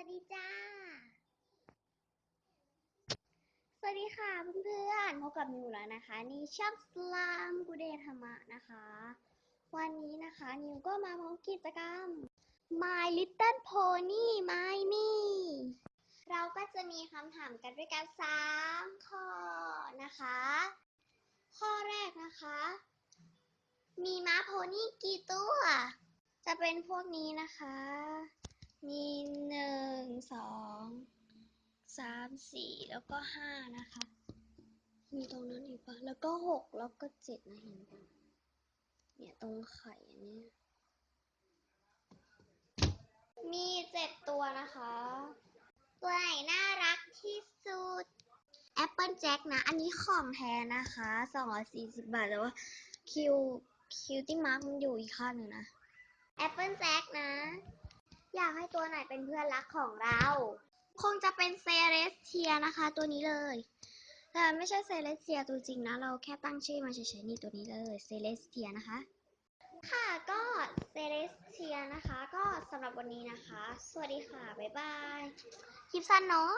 วัสดีจ้า สวัสดีค่ะเพื่อนๆพบกับนิวแล้วนะคะ นี่ช่องสลามกูเดธรรมะนะคะ วันนี้นะคะนิวก็มาพร้อมกิจกรรม My Little Pony My Me เราก็จะมีคำถามกันด้วยกัน3ข้อนะคะ ข้อแรกนะคะ มีม้าโพนี่กี่ตัว จะเป็นพวกนี้นะคะ มีหนึ่ง สอง สามสี่แล้วก็ห้านะคะ มีตรงนั้นอีกปะแล้วก็หกแล้วก็เจ็ดนะเห็นปะเนี่ยตรงไข่อันนี้มีเจ็ดตัวนะคะ ตัวไหนน่ารักที่สุดแอปเปิลแจ็คนะ อันนี้ของแท้นะคะ240บาท แต่ว่าคิวคิวที่มาร์กมันอยู่อีกข้างหนึ่งนะแอปเปิลแจ็คนะ อยากให้ตัวไหนเป็นเพื่อนรักของเรา คงจะเป็นเซเลสเทียนะคะ ตัวนี้เลย แต่ไม่ใช่เซเลสเทียตัวจริงนะ เราแค่ตั้งชื่อมาเฉยๆนี่ตัวนี้เลยเซเลสเทียนะคะ ค่ะก็เซเลสเทียนะคะ ก็สำหรับวันนี้นะคะ สวัสดีค่ะ บ๊ายบาย คลิปสั้นเนาะ